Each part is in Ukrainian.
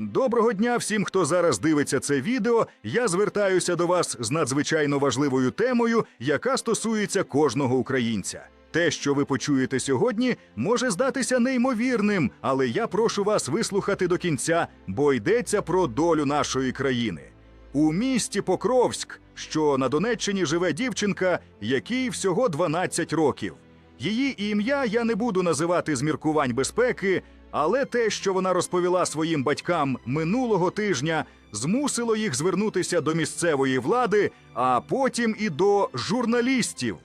Доброго дня всім, хто зараз дивиться це відео. Я звертаюся до вас з надзвичайно важливою темою, яка стосується кожного українця. Те, що ви почуєте сьогодні, може здатися неймовірним, але я прошу вас вислухати до кінця, бо йдеться про долю нашої країни. У місті Покровськ, що на Донеччині живе дівчинка, якій всього 12 років. Її ім'я я не буду називати з міркувань безпеки, але те, що вона розповіла своїм батькам минулого тижня, змусило їх звернутися до місцевої влади, а потім і до журналістів.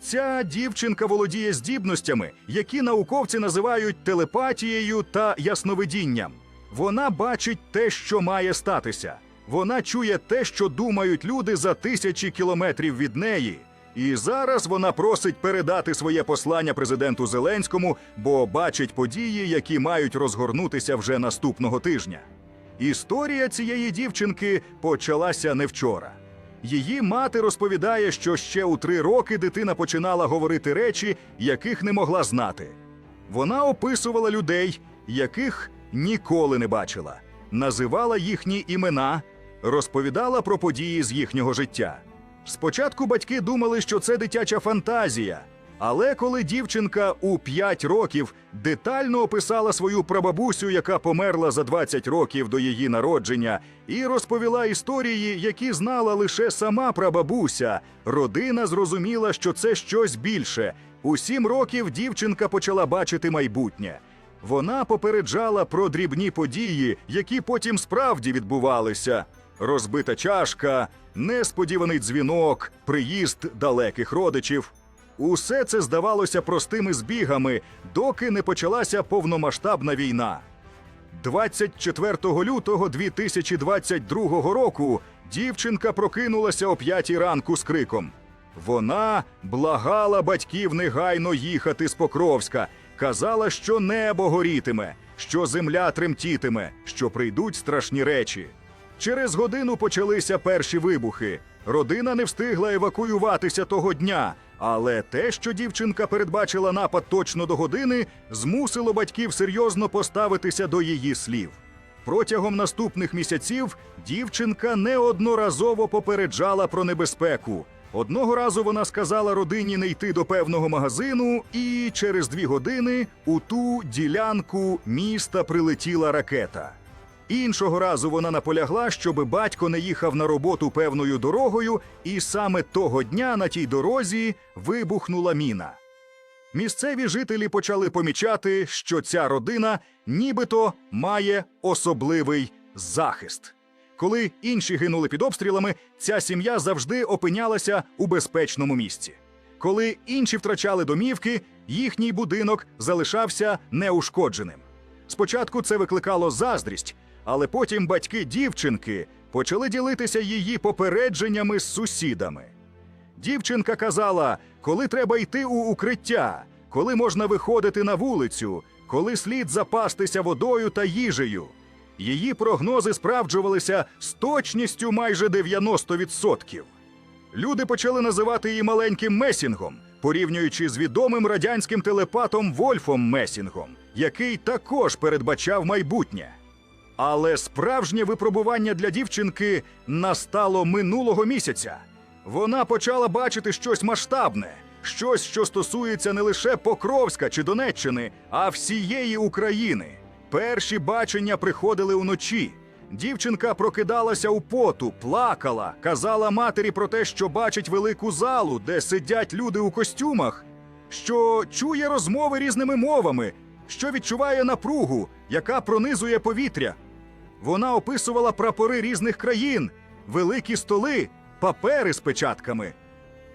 Ця дівчинка володіє здібностями, які науковці називають телепатією та ясновидінням. Вона бачить те, що має статися. Вона чує те, що думають люди за тисячі кілометрів від неї. І зараз вона просить передати своє послання президенту Зеленському, бо бачить події, які мають розгорнутися вже наступного тижня. Історія цієї дівчинки почалася не вчора. Її мати розповідає, що ще у три роки дитина починала говорити речі, яких не могла знати. Вона описувала людей, яких ніколи не бачила, називала їхні імена, розповідала про події з їхнього життя. Спочатку батьки думали, що це дитяча фантазія. Але коли дівчинка у 5 років детально описала свою прабабусю, яка померла за 20 років до її народження, і розповіла історії, які знала лише сама прабабуся, родина зрозуміла, що це щось більше. У 7 років дівчинка почала бачити майбутнє. Вона попереджала про дрібні події, які потім справді відбувалися: розбита чашка, несподіваний дзвінок, приїзд далеких родичів. Усе це здавалося простими збігами, доки не почалася повномасштабна війна. 24 лютого 2022 року дівчинка прокинулася о п'ятій ранку з криком. Вона благала батьків негайно їхати з Покровська, казала, що небо горітиме, що земля тремтітиме, що прийдуть страшні речі. Через годину почалися перші вибухи. Родина не встигла евакуюватися того дня, але те, що дівчинка передбачила напад точно до години, змусило батьків серйозно поставитися до її слів. Протягом наступних місяців дівчинка неодноразово попереджала про небезпеку. Одного разу вона сказала родині не йти до певного магазину, і через дві години у ту ділянку міста прилетіла ракета. Іншого разу вона наполягла, щоб батько не їхав на роботу певною дорогою, і саме того дня на тій дорозі вибухнула міна. Місцеві жителі почали помічати, що ця родина нібито має особливий захист. Коли інші гинули під обстрілами, ця сім'я завжди опинялася у безпечному місці. Коли інші втрачали домівки, їхній будинок залишався неушкодженим. Спочатку це викликало заздрість, але потім батьки дівчинки почали ділитися її попередженнями з сусідами. Дівчинка казала, коли треба йти у укриття, коли можна виходити на вулицю, коли слід запастися водою та їжею. Її прогнози справджувалися з точністю майже 90%. Люди почали називати її маленьким Месінгом, порівнюючи з відомим радянським телепатом Вольфом Месінгом, який також передбачав майбутнє. Але справжнє випробування для дівчинки настало минулого місяця. Вона почала бачити щось масштабне, щось, що стосується не лише Покровська чи Донеччини, а всієї України. Перші бачення приходили уночі. Дівчинка прокидалася у поту, плакала, казала матері про те, що бачить велику залу, де сидять люди у костюмах, що чує розмови різними мовами, що відчуває напругу, яка пронизує повітря. Вона описувала прапори різних країн, великі столи, папери з печатками.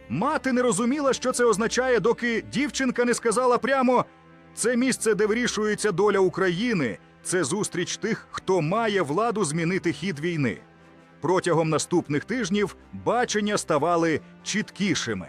Мати не розуміла, що це означає, доки дівчинка не сказала прямо: це місце, де вирішується доля України, це зустріч тих, хто має владу змінити хід війни. Протягом наступних тижнів бачення ставали чіткішими.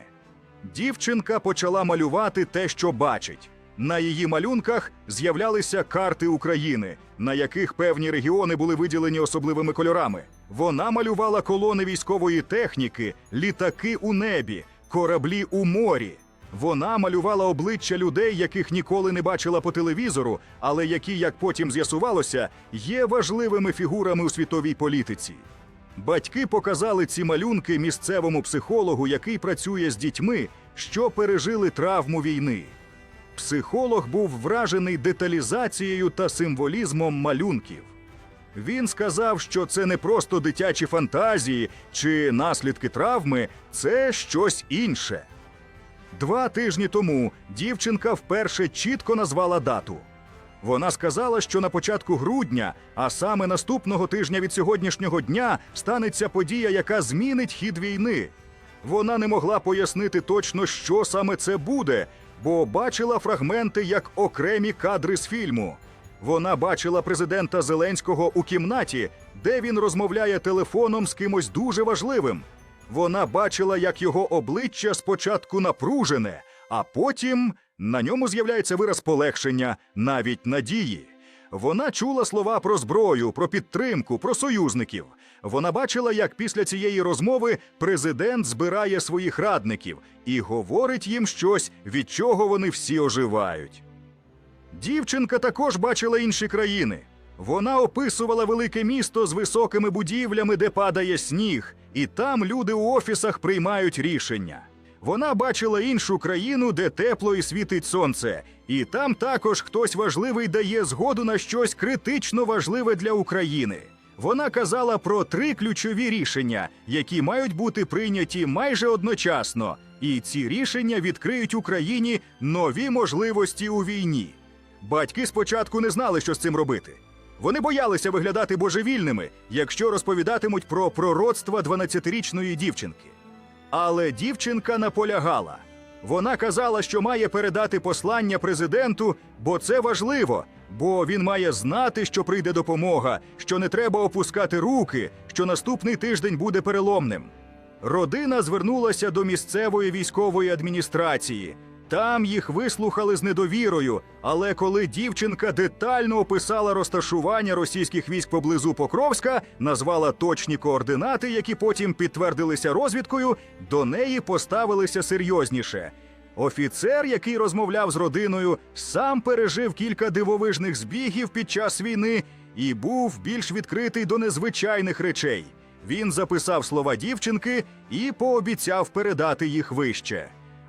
Дівчинка почала малювати те, що бачить. На її малюнках з'являлися карти України, на яких певні регіони були виділені особливими кольорами. Вона малювала колони військової техніки, літаки у небі, кораблі у морі. Вона малювала обличчя людей, яких ніколи не бачила по телевізору, але які, як потім з'ясувалося, є важливими фігурами у світовій політиці. Батьки показали ці малюнки місцевому психологу, який працює з дітьми, що пережили травму війни. Психолог був вражений деталізацією та символізмом малюнків. Він сказав, що це не просто дитячі фантазії чи наслідки травми, це щось інше. Два тижні тому дівчинка вперше чітко назвала дату. Вона сказала, що на початку грудня, а саме наступного тижня від сьогоднішнього дня, станеться подія, яка змінить хід війни. Вона не могла пояснити точно, що саме це буде, бо бачила фрагменти як окремі кадри з фільму. Вона бачила президента Зеленського у кімнаті, де він розмовляє телефоном з кимось дуже важливим. Вона бачила, як його обличчя спочатку напружене, а потім на ньому з'являється вираз полегшення, навіть надії. Вона чула слова про зброю, про підтримку, про союзників. Вона бачила, як після цієї розмови президент збирає своїх радників і говорить їм щось, від чого вони всі оживають. Дівчинка також бачила інші країни. Вона описувала велике місто з високими будівлями, де падає сніг, і там люди у офісах приймають рішення. Вона бачила іншу країну, де тепло і світить сонце, і там також хтось важливий дає згоду на щось критично важливе для України. Вона казала про три ключові рішення, які мають бути прийняті майже одночасно, і ці рішення відкриють Україні нові можливості у війні. Батьки спочатку не знали, що з цим робити. Вони боялися виглядати божевільними, якщо розповідатимуть про пророцтва 12-річної дівчинки. Але дівчинка наполягала. Вона казала, що має передати послання президенту, бо це важливо, бо він має знати, що прийде допомога, що не треба опускати руки, що наступний тиждень буде переломним. Родина звернулася до місцевої військової адміністрації. Там їх вислухали з недовірою, але коли дівчинка детально описала розташування російських військ поблизу Покровська, назвала точні координати, які потім підтвердилися розвідкою, до неї поставилися серйозніше. Офіцер, який розмовляв з родиною, сам пережив кілька дивовижних збігів під час війни і був більш відкритий до незвичайних речей. Він записав слова дівчинки і пообіцяв передати їх вище.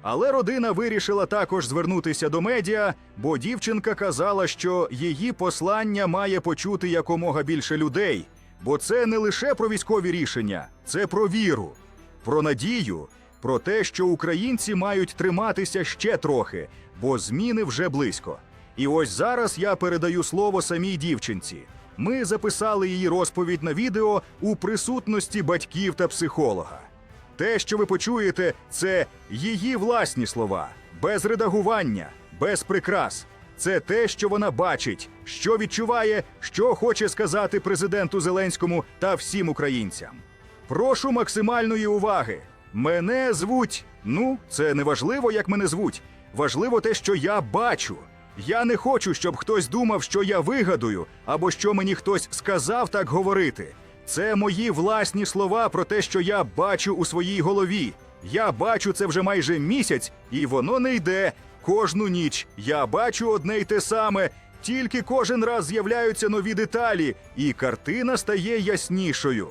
Але родина вирішила також звернутися до медіа, бо дівчинка казала, що її послання має почути якомога більше людей. Бо це не лише про військові рішення, це про віру, про надію, про те, що українці мають триматися ще трохи, бо зміни вже близько. І ось зараз я передаю слово самій дівчинці. Ми записали її розповідь на відео у присутності батьків та психолога. Те, що ви почуєте, це її власні слова, без редагування, без прикрас. Це те, що вона бачить, що відчуває, що хоче сказати президенту Зеленському та всім українцям. Прошу максимальної уваги. Мене звуть. Ну, це не важливо, як мене звуть. Важливо те, що я бачу. Я не хочу, щоб хтось думав, що я вигадую, або що мені хтось сказав так говорити. Це мої власні слова про те, що я бачу у своїй голові. Я бачу це вже майже місяць, і воно не йде. Кожну ніч я бачу одне й те саме, тільки кожен раз з'являються нові деталі, і картина стає яснішою.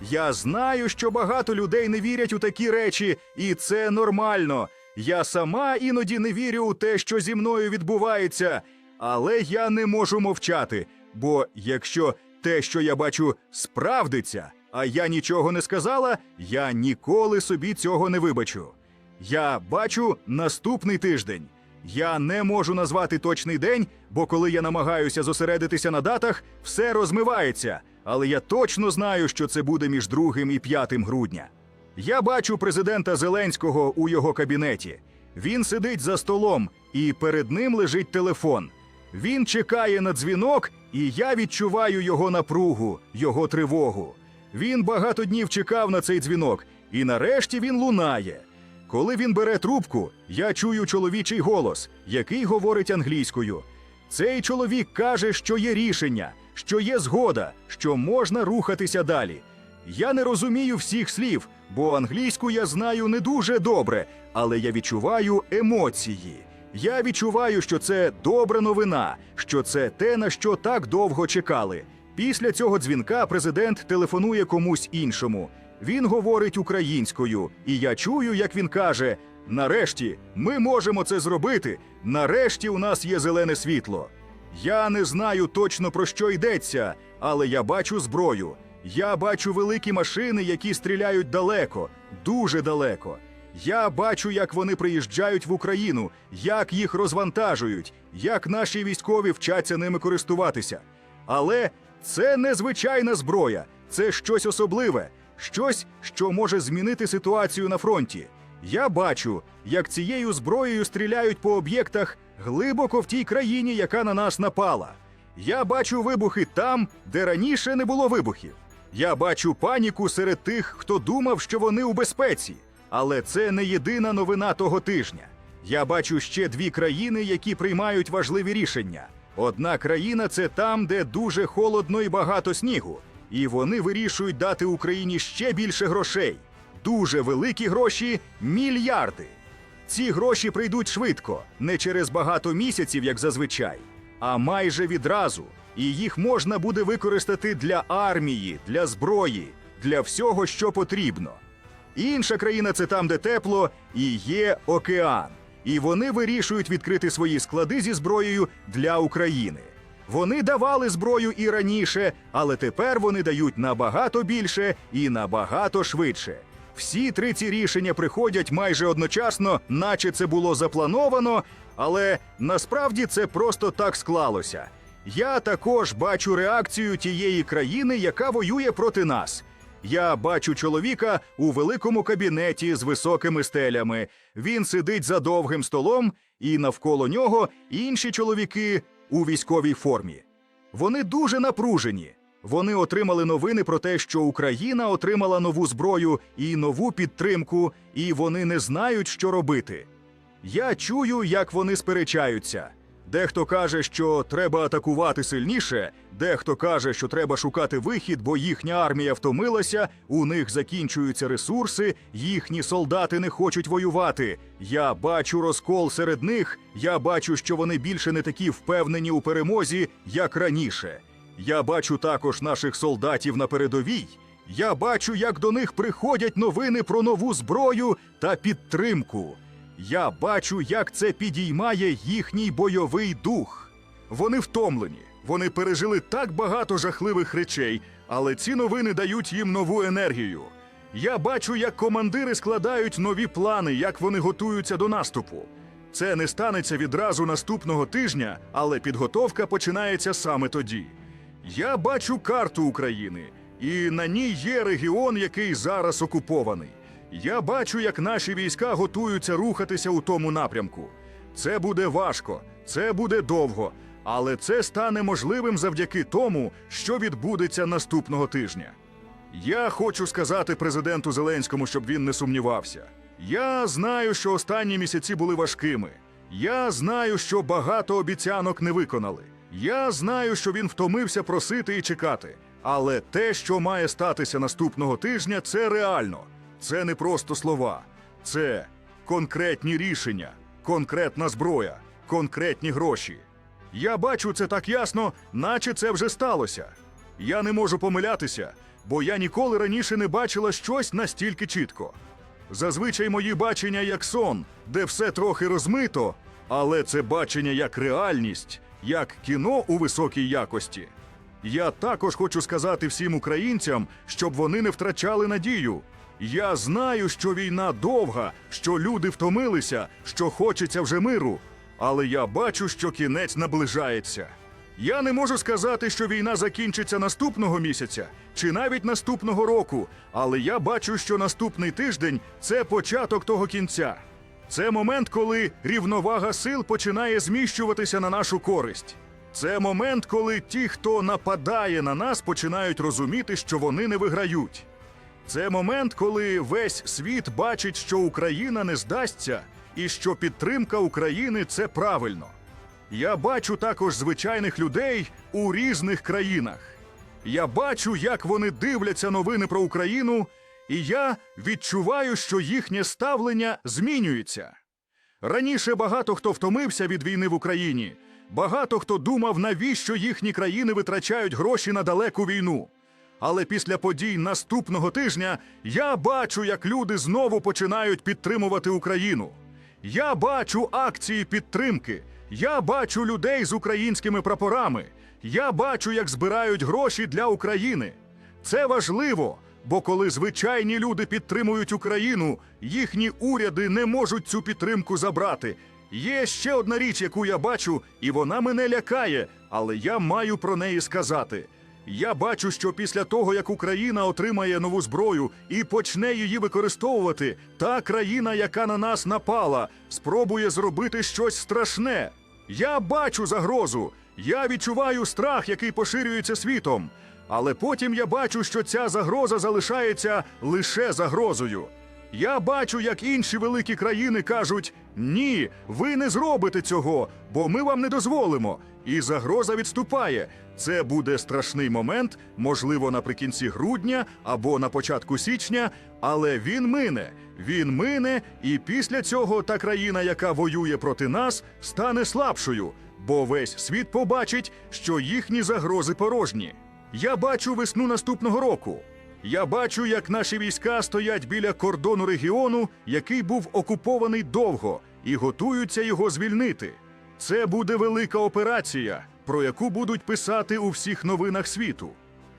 Я знаю, що багато людей не вірять у такі речі, і це нормально. Я сама іноді не вірю у те, що зі мною відбувається, але я не можу мовчати. Бо якщо те, що я бачу, справдиться, а я нічого не сказала, я ніколи собі цього не вибачу. Я бачу наступний тиждень. Я не можу назвати точний день, бо коли я намагаюся зосередитися на датах, все розмивається. Але я точно знаю, що це буде між 2 і 5 грудня. Я бачу президента Зеленського у його кабінеті. Він сидить за столом, і перед ним лежить телефон. Він чекає на дзвінок, і я відчуваю його напругу, його тривогу. Він багато днів чекав на цей дзвінок, і нарешті він лунає. Коли він бере трубку, я чую чоловічий голос, який говорить англійською. Цей чоловік каже, що є рішення, що є згода, що можна рухатися далі. Я не розумію всіх слів, бо англійську я знаю не дуже добре, але я відчуваю емоції. Я відчуваю, що це добра новина, що це те, на що так довго чекали. Після цього дзвінка президент телефонує комусь іншому. Він говорить українською, і я чую, як він каже: Нарешті ми можемо це зробити. Нарешті у нас є зелене світло. Я не знаю точно про що йдеться, але я бачу зброю. Я бачу великі машини, які стріляють далеко, дуже далеко. Я бачу, як вони приїжджають в Україну, як їх розвантажують, як наші військові вчаться ними користуватися. Але це не звичайна зброя, це щось особливе, щось, що може змінити ситуацію на фронті. Я бачу, як цією зброєю стріляють по об'єктах глибоко в тій країні, яка на нас напала. Я бачу вибухи там, де раніше не було вибухів. Я бачу паніку серед тих, хто думав, що вони у безпеці. Але це не єдина новина того тижня. Я бачу ще дві країни, які приймають важливі рішення. Одна країна це там, де дуже холодно і багато снігу, і вони вирішують дати Україні ще більше грошей. Дуже великі гроші мільярди. Ці гроші прийдуть швидко, не через багато місяців, як зазвичай, а майже відразу. І їх можна буде використати для армії, для зброї, для всього, що потрібно. Інша країна це там, де тепло, і є океан. І вони вирішують відкрити свої склади зі зброєю для України. Вони давали зброю і раніше, але тепер вони дають набагато більше і набагато швидше. Всі три ці рішення приходять майже одночасно, наче це було заплановано, але насправді це просто так склалося. Я також бачу реакцію тієї країни, яка воює проти нас. Я бачу чоловіка у великому кабінеті з високими стелями. Він сидить за довгим столом, і навколо нього інші чоловіки у військовій формі. Вони дуже напружені. Вони отримали новини про те, що Україна отримала нову зброю і нову підтримку, і вони не знають, що робити. Я чую, як вони сперечаються. Дехто каже, що треба атакувати сильніше, дехто каже, що треба шукати вихід, бо їхня армія втомилася, у них закінчуються ресурси, їхні солдати не хочуть воювати. Я бачу розкол серед них, я бачу, що вони більше не такі впевнені у перемозі, як раніше. Я бачу також наших солдатів на передовій. Я бачу, як до них приходять новини про нову зброю та підтримку. Я бачу, як це підіймає їхній бойовий дух. Вони втомлені, вони пережили так багато жахливих речей, але ці новини дають їм нову енергію. Я бачу, як командири складають нові плани, як вони готуються до наступу. Це не станеться відразу наступного тижня, але підготовка починається саме тоді. Я бачу карту України, і на ній є регіон, який зараз окупований. Я бачу, як наші війська готуються рухатися у тому напрямку. Це буде важко, це буде довго, але це стане можливим завдяки тому, що відбудеться наступного тижня. Я хочу сказати президенту Зеленському, щоб він не сумнівався. Я знаю, що останні місяці були важкими. Я знаю, що багато обіцянок не виконали. Я знаю, що він втомився просити і чекати. Але те, що має статися наступного тижня, це реально. Це не просто слова, це конкретні рішення, конкретна зброя, конкретні гроші. Я бачу це так ясно, наче це вже сталося. Я не можу помилятися, бо я ніколи раніше не бачила щось настільки чітко. Зазвичай мої бачення як сон, де все трохи розмито, але це бачення як реальність, як кіно у високій якості. Я також хочу сказати всім українцям, щоб вони не втрачали надію. Я знаю, що війна довга, що люди втомилися, що хочеться вже миру, але я бачу, що кінець наближається. Я не можу сказати, що війна закінчиться наступного місяця чи навіть наступного року, але я бачу, що наступний тиждень це початок того кінця. Це момент, коли рівновага сил починає зміщуватися на нашу користь. Це момент, коли ті, хто нападає на нас, починають розуміти, що вони не виграють. Це момент, коли весь світ бачить, що Україна не здасться, і що підтримка України це правильно. Я бачу також звичайних людей у різних країнах. Я бачу, як вони дивляться новини про Україну, І я відчуваю, що їхнє ставлення змінюється. Раніше багато хто втомився від війни в Україні. Багато хто думав, навіщо їхні країни витрачають гроші на далеку війну. Але після подій наступного тижня я бачу, як люди знову починають підтримувати Україну. Я бачу акції підтримки. Я бачу людей з українськими прапорами. Я бачу, як збирають гроші для України. Це важливо, бо коли звичайні люди підтримують Україну, їхні уряди не можуть цю підтримку забрати. Є ще одна річ, яку я бачу, і вона мене лякає, але я маю про неї сказати. Я бачу, що після того, як Україна отримає нову зброю і почне її використовувати, та країна, яка на нас напала, спробує зробити щось страшне. Я бачу загрозу. Я відчуваю страх, який поширюється світом. Але потім я бачу, що ця загроза залишається лише загрозою. Я бачу, як інші великі країни кажуть: ні, ви не зробите цього, бо ми вам не дозволимо. І загроза відступає. Це буде страшний момент, можливо, наприкінці грудня або на початку січня, але він мине. Він мине, і після цього та країна, яка воює проти нас, стане слабшою, бо весь світ побачить, що їхні загрози порожні. Я бачу весну наступного року. Я бачу, як наші війська стоять біля кордону регіону, який був окупований довго, і готуються його звільнити. Це буде велика операція, про яку будуть писати у всіх новинах світу.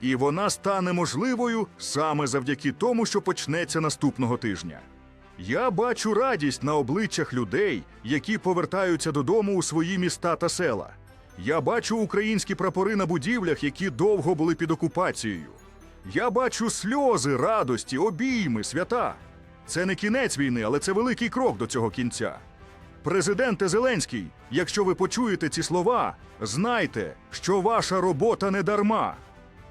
І вона стане можливою саме завдяки тому, що почнеться наступного тижня. Я бачу радість на обличчях людей, які повертаються додому у свої міста та села. Я бачу українські прапори на будівлях, які довго були під окупацією. Я бачу сльози, радості, обійми, свята. Це не кінець війни, але це великий крок до цього кінця. Президенте Зеленський, якщо ви почуєте ці слова, знайте, що ваша робота не дарма.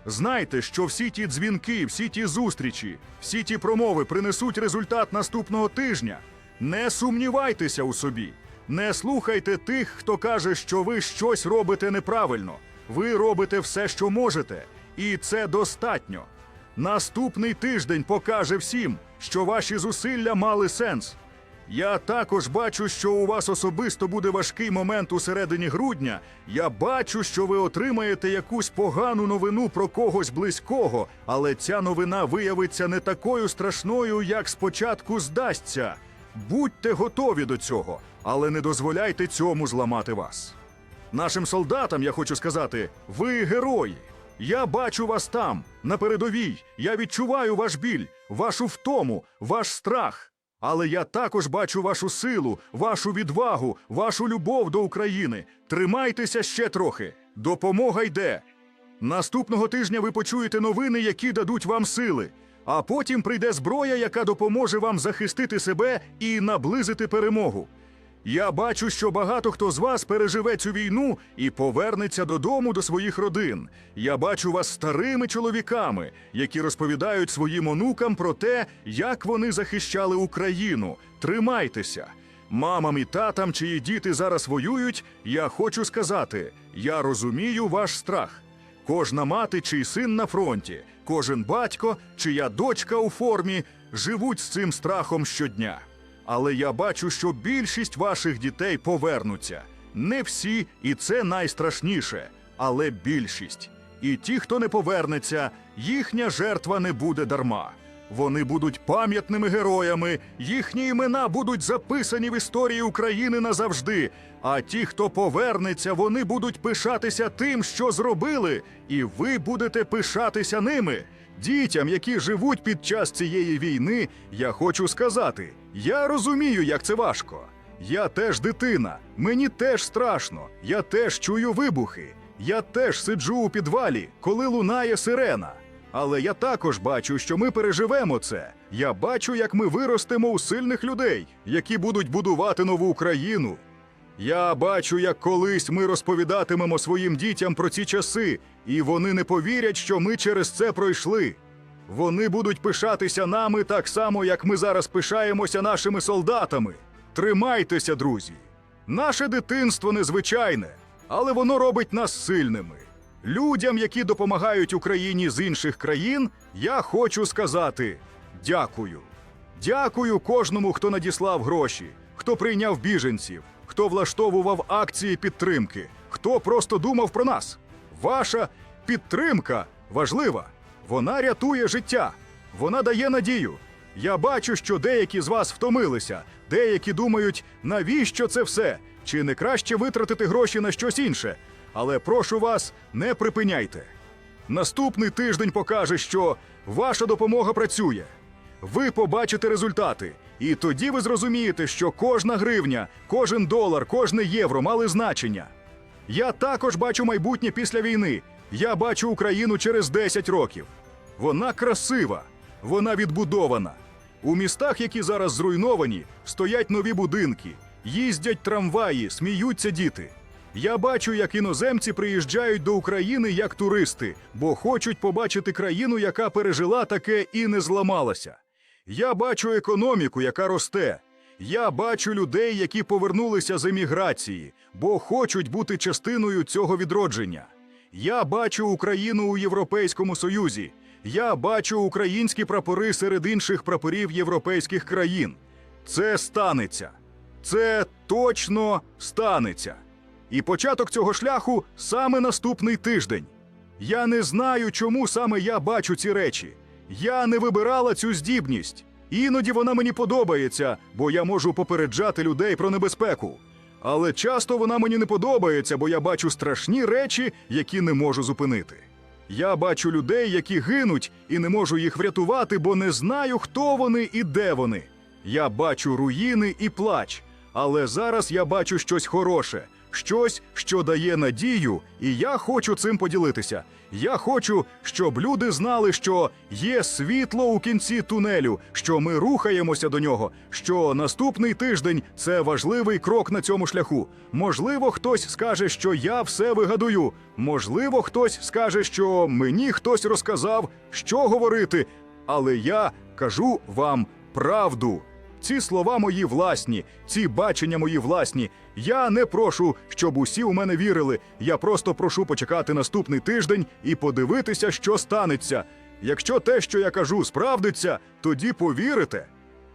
Знайте, що всі ті дзвінки, всі ті зустрічі, всі ті промови принесуть результат наступного тижня. Не сумнівайтеся у собі. Не слухайте тих, хто каже, що ви щось робите неправильно. Ви робите все, що можете, і це достатньо. Наступний тиждень покаже всім, що ваші зусилля мали сенс. Я також бачу, що у вас особисто буде важкий момент у середині грудня. Я бачу, що ви отримаєте якусь погану новину про когось близького, але ця новина виявиться не такою страшною, як спочатку здасться. Будьте готові до цього, але не дозволяйте цьому зламати вас. Нашим солдатам я хочу сказати: ви герої. Я бачу вас там, на передовій. Я відчуваю ваш біль, вашу втому, ваш страх. Але я також бачу вашу силу, вашу відвагу, вашу любов до України. Тримайтеся ще трохи. Допомога йде. Наступного тижня ви почуєте новини, які дадуть вам сили. А потім прийде зброя, яка допоможе вам захистити себе і наблизити перемогу. Я бачу, що багато хто з вас переживе цю війну і повернеться додому до своїх родин. Я бачу вас старими чоловіками, які розповідають своїм онукам про те, як вони захищали Україну. Тримайтеся. Мамам і татам, чиї діти зараз воюють, я хочу сказати: я розумію ваш страх. Кожна мати, чий син на фронті, кожен батько, чия дочка у формі живуть з цим страхом щодня. Але я бачу, що більшість ваших дітей повернуться. Не всі, і це найстрашніше, але більшість. І ті, хто не повернеться, їхня жертва не буде дарма. Вони будуть пам'ятними героями, їхні імена будуть записані в історії України назавжди. А ті, хто повернеться, вони будуть пишатися тим, що зробили, і ви будете пишатися ними. Дітям, які живуть під час цієї війни, я хочу сказати: я розумію, як це важко. Я теж дитина, мені теж страшно, я теж чую вибухи. Я теж сиджу у підвалі, коли лунає сирена. Але я також бачу, що ми переживемо це. Я бачу, як ми виростемо у сильних людей, які будуть будувати нову Україну. Я бачу, як колись ми розповідатимемо своїм дітям про ці часи, і вони не повірять, що ми через це пройшли. Вони будуть пишатися нами так само, як ми зараз пишаємося нашими солдатами. Тримайтеся, друзі! Наше дитинство незвичайне, але воно робить нас сильними. Людям, які допомагають Україні з інших країн, я хочу сказати: дякую. Дякую кожному, хто надіслав гроші, хто прийняв біженців, хто влаштовував акції підтримки, хто просто думав про нас. Ваша підтримка важлива. Вона рятує життя, вона дає надію. Я бачу, що деякі з вас втомилися, деякі думають, навіщо це все? Чи не краще витратити гроші на щось інше? Але прошу вас, не припиняйте. Наступний тиждень покаже, що ваша допомога працює. Ви побачите результати, і тоді ви зрозумієте, що кожна гривня, кожен долар, кожне євро мали значення. Я також бачу майбутнє після війни. Я бачу Україну через 10 років. Вона красива, вона відбудована. У містах, які зараз зруйновані, стоять нові будинки, їздять трамваї, сміються діти. Я бачу, як іноземці приїжджають до України як туристи, бо хочуть побачити країну, яка пережила таке і не зламалася. Я бачу економіку, яка росте. Я бачу людей, які повернулися з еміграції, бо хочуть бути частиною цього відродження. Я бачу Україну у Європейському Союзі. Я бачу українські прапори серед інших прапорів європейських країн. Це станеться. Це точно станеться. І початок цього шляху саме наступний тиждень. Я не знаю, чому саме я бачу ці речі. Я не вибирала цю здібність. Іноді вона мені подобається, бо я можу попереджати людей про небезпеку. Але часто вона мені не подобається, бо я бачу страшні речі, які не можу зупинити. Я бачу людей, які гинуть, і не можу їх врятувати, бо не знаю, хто вони і де вони. Я бачу руїни і плач, але зараз я бачу щось хороше, щось, що дає надію, і я хочу цим поділитися. Я хочу, щоб люди знали, що є світло у кінці тунелю, що ми рухаємося до нього. Що наступний тиждень це важливий крок на цьому шляху. Можливо, хтось скаже, що я все вигадую. Можливо, хтось скаже, що мені хтось розказав, що говорити. Але я кажу вам правду. Ці слова мої власні, ці бачення мої власні. Я не прошу, щоб усі у мене вірили. Я просто прошу почекати наступний тиждень і подивитися, що станеться. Якщо те, що я кажу, справдиться, тоді повірите.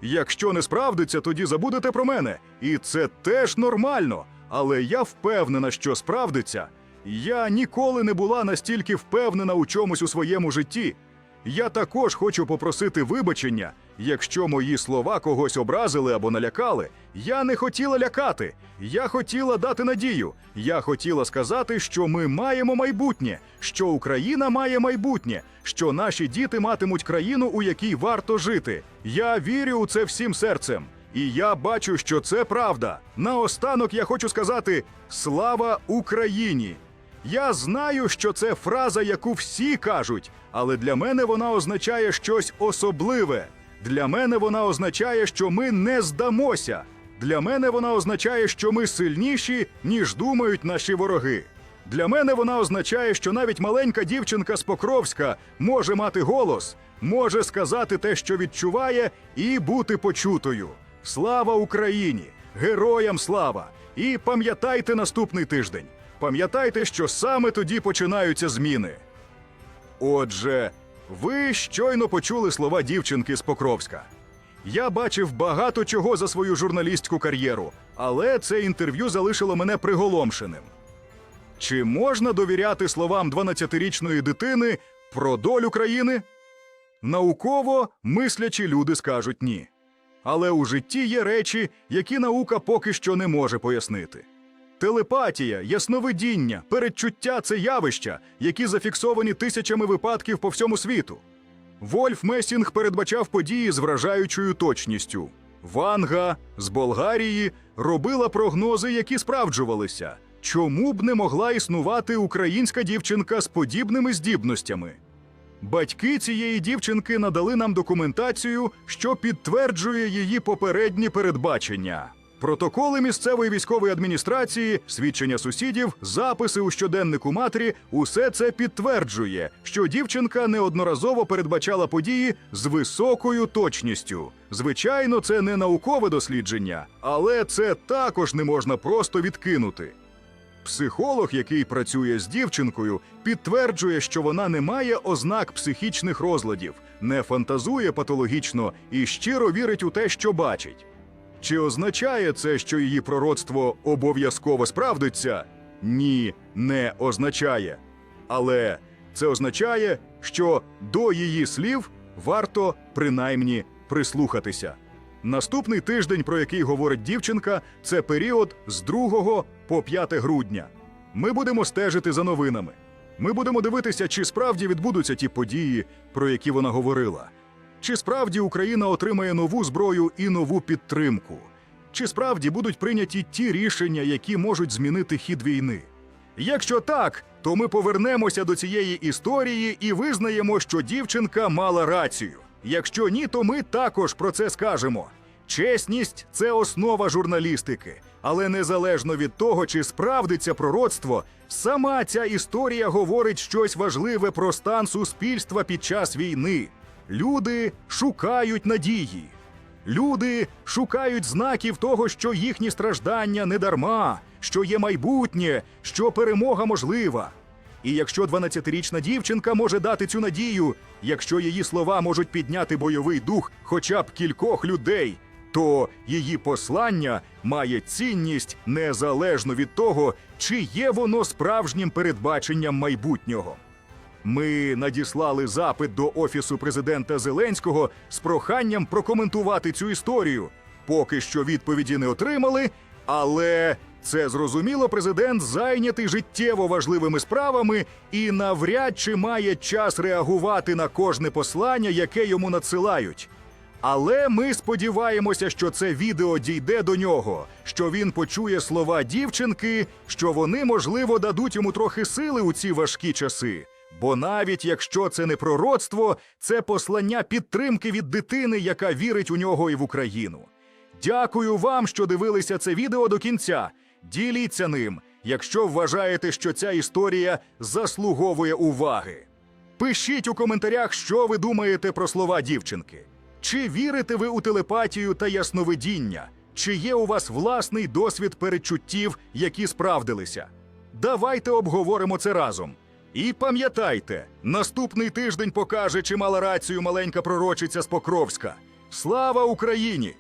Якщо не справдиться, тоді забудете про мене. І це теж нормально. Але я впевнена, що справдиться. Я ніколи не була настільки впевнена у чомусь у своєму житті. Я також хочу попросити вибачення, якщо мої слова когось образили або налякали. Я не хотіла лякати. Я хотіла дати надію. Я хотіла сказати, що ми маємо майбутнє, що Україна має майбутнє, що наші діти матимуть країну, у якій варто жити. Я вірю у це всім серцем. І я бачу, що це правда. Наостанок я хочу сказати: слава Україні! Я знаю, що це фраза, яку всі кажуть, але для мене вона означає щось особливе. Для мене вона означає, що ми не здамося. Для мене вона означає, що ми сильніші, ніж думають наші вороги. Для мене вона означає, що навіть маленька дівчинка з Покровська може мати голос, може сказати те, що відчуває, і бути почутою. Слава Україні! Героям слава! І пам'ятайте наступний тиждень. Пам'ятайте, що саме тоді починаються зміни. Отже, ви щойно почули слова дівчинки з Покровська. Я бачив багато чого за свою журналістську кар'єру, але це інтерв'ю залишило мене приголомшеним. Чи можна довіряти словам 12-річної дитини про долю країни? Науково мислячі люди скажуть ні. Але у житті є речі, які наука поки що не може пояснити. Телепатія, ясновидіння, передчуття це явища, які зафіксовані тисячами випадків по всьому світу. Вольф Месінг передбачав події з вражаючою точністю. Ванга з Болгарії робила прогнози, які справджувалися. Чому б не могла існувати українська дівчинка з подібними здібностями? Батьки цієї дівчинки надали нам документацію, що підтверджує її попередні передбачення. Протоколи місцевої військової адміністрації, свідчення сусідів, записи у щоденнику матері усе це підтверджує, що дівчинка неодноразово передбачала події з високою точністю. Звичайно, це не наукове дослідження, але це також не можна просто відкинути. Психолог, який працює з дівчинкою, підтверджує, що вона не має ознак психічних розладів, не фантазує патологічно і щиро вірить у те, що бачить. Чи означає це, що її пророцтво обов'язково справдиться? Ні, не означає. Але це означає, що до її слів варто принаймні прислухатися. Наступний тиждень, про який говорить дівчинка, це період з 2 по 5 грудня. Ми будемо стежити за новинами. Ми будемо дивитися, чи справді відбудуться ті події, про які вона говорила. Чи справді Україна отримає нову зброю і нову підтримку? Чи справді будуть прийняті ті рішення, які можуть змінити хід війни? Якщо так, то ми повернемося до цієї історії і визнаємо, що дівчинка мала рацію. Якщо ні, то ми також про це скажемо. Чесність це основа журналістики, але незалежно від того, чи справдиться пророцтво, сама ця історія говорить щось важливе про стан суспільства під час війни. Люди шукають надії. Люди шукають знаків того, що їхні страждання не дарма, що є майбутнє, що перемога можлива. І якщо 12-річна дівчинка може дати цю надію, якщо її слова можуть підняти бойовий дух хоча б кількох людей, то її послання має цінність незалежно від того, чи є воно справжнім передбаченням майбутнього. Ми надіслали запит до офісу президента Зеленського з проханням прокоментувати цю історію. Поки що відповіді не отримали, але це зрозуміло, президент зайнятий життєво важливими справами і навряд чи має час реагувати на кожне послання, яке йому надсилають. Але ми сподіваємося, що це відео дійде до нього, що він почує слова дівчинки, що вони, можливо, дадуть йому трохи сили у ці важкі часи. Бо навіть якщо це не пророцтво, це послання підтримки від дитини, яка вірить у нього і в Україну. Дякую вам, що дивилися це відео до кінця. Діліться ним, якщо вважаєте, що ця історія заслуговує уваги. Пишіть у коментарях, що ви думаєте про слова дівчинки. Чи вірите ви у телепатію та ясновидіння? Чи є у вас власний досвід передчуттів, які справдилися? Давайте обговоримо це разом. І пам'ятайте, наступний тиждень покаже, чи мала рацію маленька пророчиця з Покровська. Слава Україні!